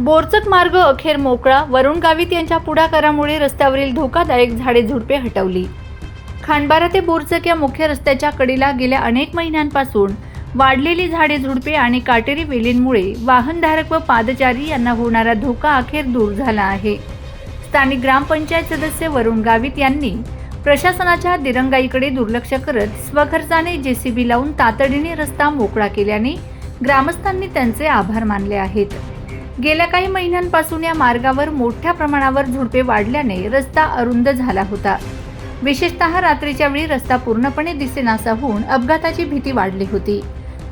बोरचक मार्ग अखेर मोकळा. वरुण गावित यांच्या पुढाकारामुळे रस्त्यावरील धोकादायक झाडे झुडपे हटवली. खांडबारा ते बोरचक या मुख्य रस्त्याच्या कडीला गेल्या अनेक महिन्यांपासून वाढलेली झाडे झुडपे आणि काटेरी वेलींमुळे वाहनधारक व पादचारी यांना होणारा धोका अखेर दूर झाला आहे. स्थानिक ग्रामपंचायत सदस्य वरुण गावित यांनी प्रशासनाच्या दिरंगाईकडे दुर्लक्ष करत स्वखर्चाने जेसीबी लावून तातडीने रस्ता मोकळा केल्याने ग्रामस्थांनी त्यांचे आभार मानले आहेत. गेल्या काही महिन्यांपासून या मार्गावर मोठ्या प्रमाणावर झुडपे वाढल्याने रस्ता अरुंद झाला होता. विशेषतः रात्रीच्या वेळी रस्ता पूर्णपणे दिसेनासा होऊन अपघाताची भीती वाढली होती.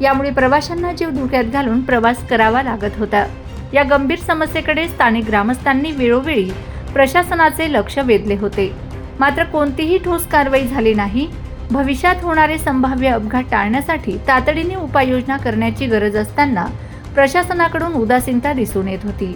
यामुळे प्रवाशांना जीव धोक्यात घालून प्रवास करावा लागत होता. या गंभीर समस्येकडे स्थानिक ग्रामस्थांनी वेळोवेळी प्रशासनाचे लक्ष वेधले होते. मात्र कोणतीही ठोस कारवाई झाली नाही. भविष्यात होणारे संभाव्य अपघात टाळण्यासाठी तातडीने उपाययोजना करण्याची गरज असताना प्रशासनाकडून उदासीनता दिसून येत होती.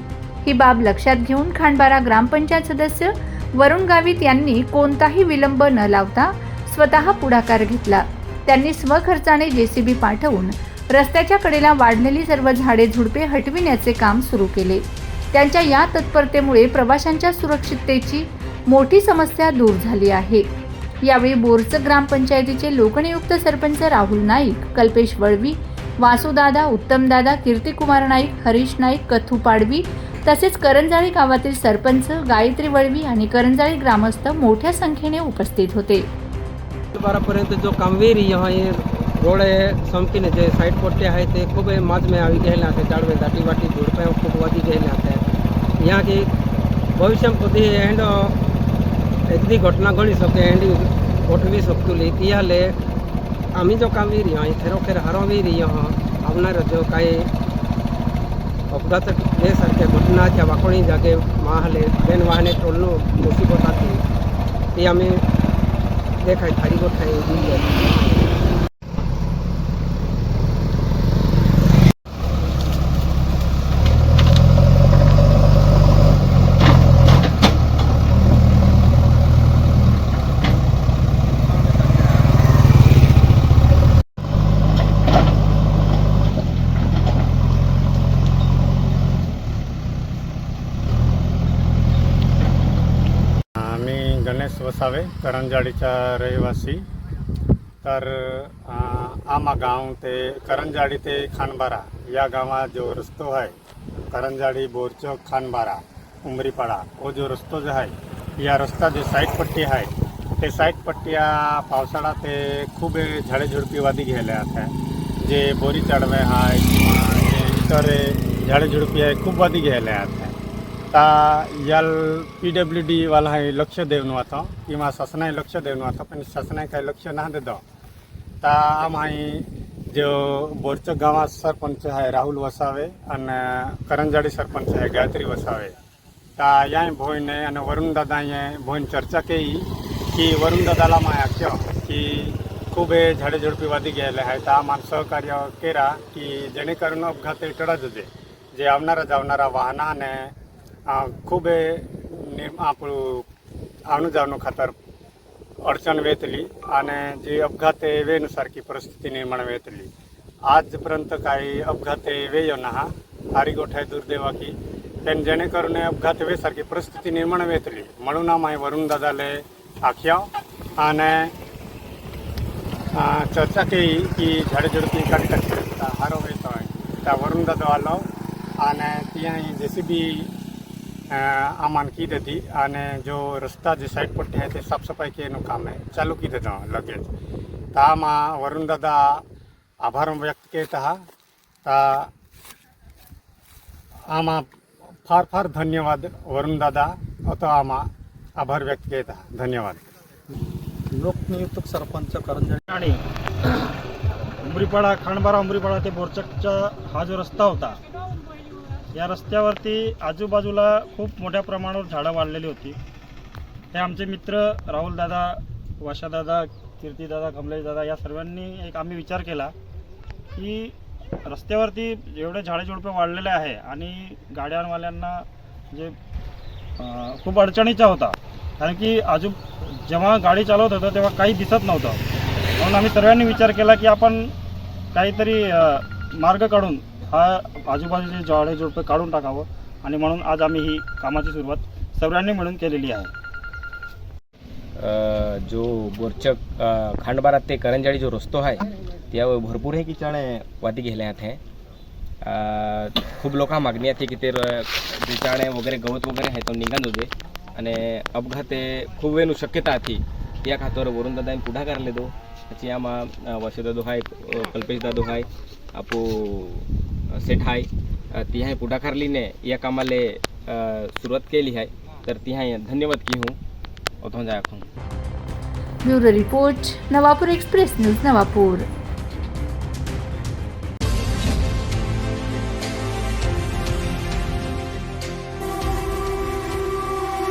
ही बाब लक्षात घेऊन खांडबारा ग्रामपंचायत सदस्य वरुण गावित यांनी कोणताही विलंब न लावता स्वतः पुढाकार घेतला. त्यांनी स्वखर्चाने जेसीबी पाठवून रस्त्याच्या कडेला वाढलेली सर्व झाडे झुडपे हटविण्याचे काम सुरू केले. त्यांच्या या तत्परतेमुळे प्रवाशांच्या सुरक्षिततेची मोठी समस्या दूर झाली आहे. यावेळी बोरचं ग्रामपंचायतीचे लोकनियुक्त सरपंच राहुल नाईक कल्पेश वळवी वासुदादा उत्तमदादा कीर्तिकुमार नाईक हरीश नाईक कथू पाडवी तसेच करंजाळी गावातील सरपंच गायत्री वळवी आणि करंजाळी ग्रामस्थ मोठ्या संख्येने उपस्थित होते बारापर्यंत जो कामवेरी यहाँ ये रोड आहे समकीने जे साईड पट्टे आहे ते खूप माझमे આવી ગયેલા છે ઝાડવે દાટી વાટી ઝૂડપાઓ ખૂબ વધી ગયેલા છે यहाँ की ભવિષ્યમાં બધી એન્ડ એકદી ઘટના ઘણી શકે એન્ડ ગોઠવી શકતું લે ત્યારે आम्ही जो कामी रियो थेरोखेर हरवी रियो આવનાર જો કાંઈ અપઘાત બે સરખે ઘટના કે વાકોણી જાગે વાહલે બેન વાહને ટોલનું મુસીબત હતી એ અમે દેખાય થારી ગોઠાઈ गणेश वसावे रहिवासी. तर आमा गाव ते करंजाडी ते खानबारा या गावात जो रस्तो आहे करंजाडी बोरचौक खानबारा उमरीपाडा वो जो रस्तो जो आहे या रस्ता जे साईड पट्टी आहे ते साईड पट्टी या पावसाळा ते खूप झाडेझुडपीवादी वादी घ्यायला आहे जे बोरी चढवे आहे किंवा जे इतर झाडेझुडपी आहे खूप वादी घ्यायला आहे आता याल पी डब्ल्यू डी वाला हाय लक्ष देऊन वता किंवा शासनाय लक्ष देऊन वता पण शासनाय काय लक्ष ना देता ता आम हाय जो बोरचक गावात सरपंच आहे राहुल वसावे आणि करंजाडी सरपंच आहे गायत्री वसावे ता याय भोईन आणि वरुण दादा याय भोईन चर्चा केली की वरुण दादाला माया क्यो की खूप हे झाडेझुडपीवादी गेले आहे तर आम्हाला सहकार्य केला की जेणेकरून अपघात टळत होते जे आवणारा जावणारा वाहना वाहनाने અ, ખૂબ એ નિર- આપણું આવનું જાવનું ખાતર અડચણ વેતલી અને જે અપઘાતે વેનુસારખી પરિસ્થિતિ निर्माण वेतली आजपर्यंत काही अपघात वेयो ना हा हारी गोठाय दुर्दैवा की पण जेणेकरून हे अपघात वेसारखी परिस्थिती निर्माण वेतली म्हणून आम्ही वरुण दादाले आख्या आणि अं, चर्चा केली की झाडे झुडपी काढी टाकता हारो येतो आहे त्या वरुण दादा आलो અને ત્યાં જે સી બી આમાં કી દીધી અને જો રસ્તા જે સાઈડ પટ્ટી છે તે સાફ સફાઈ કે એનું કામ છે ચાલુ કી દીધો લગે તો આમાં વરુણ દાદા આભાર વ્યક્ત કરતા હા તા આમાં फार फार धन्यवाद वरुण दादा तो आम्हा आभार व्यक्त करता धन्यवाद लोकनियुक्त सरपंच करंजाडी आणि उमरीपाडा खांडबारा उमरीपाडा ते बोरचकचा हा जो रस्ता होता या रस्त्यावरती आजूबाजूला खूप मोठ्या प्रमाणावर झाडं वाढलेली होती. हे आमचे मित्र राहुलदादा वाशादादा कीर्तीदादा कमलेशदादा या सर्वांनी एक आम्ही विचार केला की रस्त्यावरती जेवढे झाडेझुडपे वाढलेले आहे आणि गाड्यांवाल्यांना जे खूप अडचणीचा होता. कारण की आजू जेव्हा गाडी चालवत होतं तेव्हा काही दिसत नव्हतं. म्हणून आम्ही सर्वांनी विचार केला की आपण काहीतरी मार्ग काढून हा आजूबाजूचे झाडे झुडपे काढून टाकावं आणि म्हणून आज आम्ही ही कामाची सुरुवात सर्वांनी मिळून केलेली आहे अ, जो बोरचक अ, खांडबारा ते करंजाळी जो रस्तो आहे त्यावर भरपूर हे किचाणे वाती गेल्यात आहे अ, खूप लोक मागणी आहे की ते र- किचाणे वगैरे गवत वगैरे आहे तो निघान होते आणि अपघात हे खूप वेळ शक्यता હતી या खातर वरून दादा पुढाकार लेदो પછી આમાં વસે દાદો હાય કલ્પેશ દાદો હાય આપો सेठ हाय. अ, तिहाय पुढाकार या कामाले सुरुवात केली आहे तर तिहाय धन्यवाद की हूँ. उथों जाया खूँ bureau report Navapur express news Navapur.